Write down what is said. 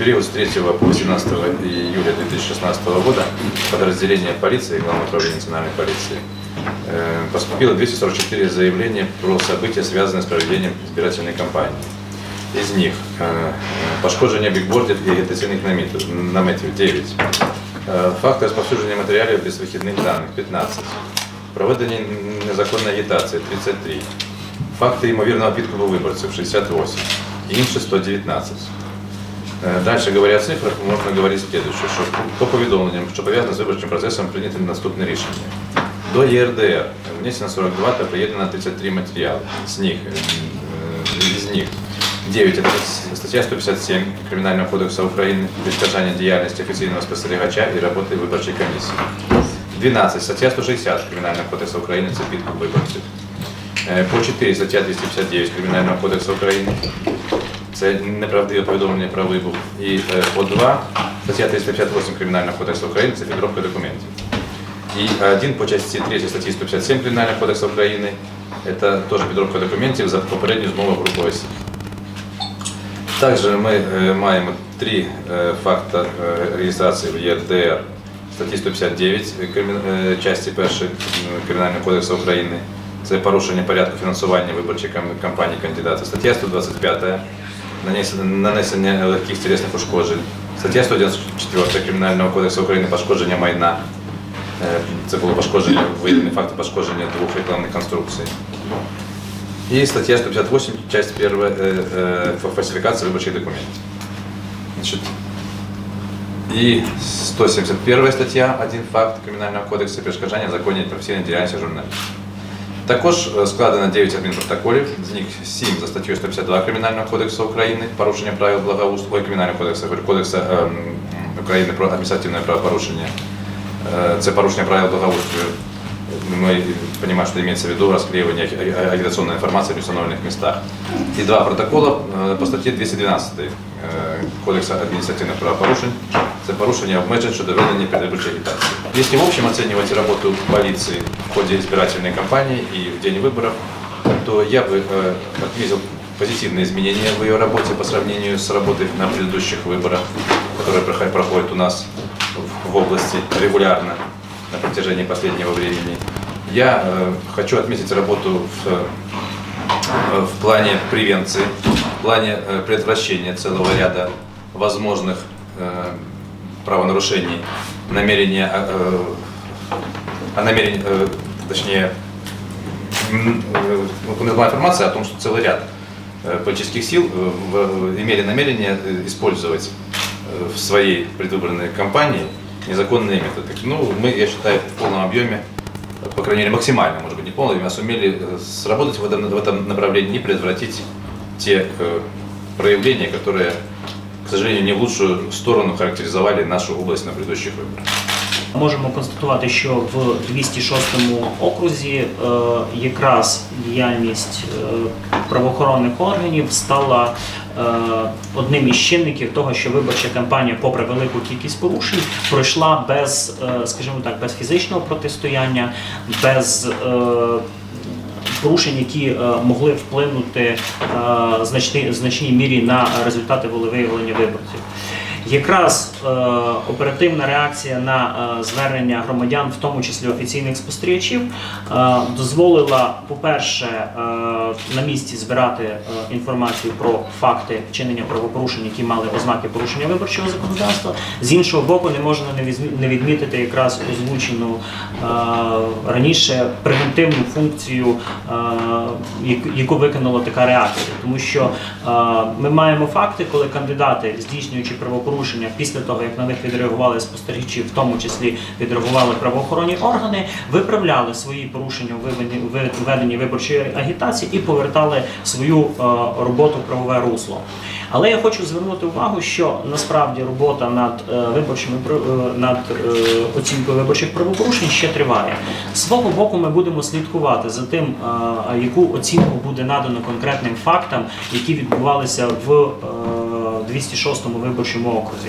период с 3 по 18 июля 2016 года подразделение полиции, Главное управление национальной полиции, э, поступило 244 заявления про события, связанные с проведением избирательной кампании. Из них э, пошкодження бікбордів і агітаційних наметів, наметів 9, Е, факти розповсюдження матеріалів без вихідних даних 15, проведення незаконної агітації 33, факти ймовірного підкупу виборців 68, інші 119. Е, Дальше, говоря о цифрах, можна говорити следующее, що по повідомленням, що пов'язано з виборчим процесом, прийняті наступне рішення. До ЄРДР внесено 42 та приєднано 33 матеріали. З них, е, них 9 – это стаття 157 Кримінального кодексу України «Відказання діяльності офіційного спостерігача і роботи виборчої комісії». 12 – стаття 160 Кримінального кодексу України – це підкуп виборців. Е, По 4 стаття 259 Кримінального кодексу України це неправдиве повідомлення про вибух. І е, по 2 стаття 358 Кримінального кодексу України це підробка документів. І один по частині 3 статті 157 Кримінального кодексу України це теж підробка документів за попередню змову групи осіб. Також ми е, маємо три е, факти реєстрації в ЄРДР статті 159 кримін- е, часті 1 Кримінального кодексу України. Це порушення порядку фінансування виборчої кам- кампанії кандидата. Стаття 125 нанесення, нанесення легких тілесних ушкоджень. Стаття 194 Кримінального кодексу України пошкодження майна. Е, Це було пошкодження, виявлені факти пошкодження двох рекламних конструкцій. И статья 158, часть первая, э, э, фальсификация выборчих документов. Значит, и 171 стаття, один факт Кримінального кодексу перешкоджання законній професійній діяльності журналістів. Також е, складено 9 адмінпротоколів, з них 7 за статтю 152 Кримінального кодексу України, порушення правил благоустрою, Кримінального кодексу, кодексу ем, України про адміністративне правопорушення. Е, Це порушення правил благоустрою Мы понимаем, что имеется в виду расклеивание аги- а- агитационной информации в установленных местах. И два протокола э, по статье 212 э, Кодекса административных правопорушень. Это порушение обмежень щодо ведення предвыборчей агитации. Если в общем оценивать работу полиции в ходе избирательной кампании и в день выборов, то я бы э, отметил позитивные изменения в ее работе по сравнению с работой на предыдущих выборах, которые проход- проходят у нас в- в области регулярно На протяжении последнего времени. Я э, хочу отметить работу в, э, в плане превенции, в плане э, предотвращения целого ряда возможных э, правонарушений, намерения, э, о намерении, э, точнее, э, была информация о том, что целый ряд э, политических сил э, имели намерение э, использовать э, в своей предвыборной кампании незаконные методы. Ну, мы, я считаю, в полном объеме, по крайней мере, максимально, может быть, не полном объеме, а сумели э, сработать в этом, в этом направлении и предотвратить те э, проявления, которые, к сожалению, не в лучшую сторону характеризовали нашу область на предыдущих выборах. Можемо констатувати, що в 206 окрузі е, якраз діяльність е, правоохоронних органів стала е, одним із чинників того, що виборча кампанія, попри велику кількість порушень, пройшла без, скажімо так, без фізичного протистояння, без порушень, які могли вплинути в значній мірі на результати волевиявлення виборців. Якраз е, оперативна реакція на е, звернення громадян, в тому числі офіційних спостерігачів, е, дозволила, по-перше, е, на місці збирати е, інформацію про факти вчинення правопорушень, які мали ознаки порушення виборчого законодавства. З іншого боку, не можна не відмітити якраз озвучену е, раніше превентивну функцію, е, яку- виконала така реакція, тому що е, ми маємо факти, коли кандидати, здійснюючи правопорушення після того, як на них відреагували спостерігачі, в тому числі відреагували правоохоронні органи, виправляли свої порушення у веденні виборчої агітації і повертали свою е, роботу в правове русло. Але я хочу звернути увагу, що насправді робота над е, виборчими е, над оцінкою виборчих правопорушень ще триває. З свого боку, ми будемо слідкувати за тим, яку оцінку буде надано конкретним фактам, які відбувалися в 206 виборчому окрузі.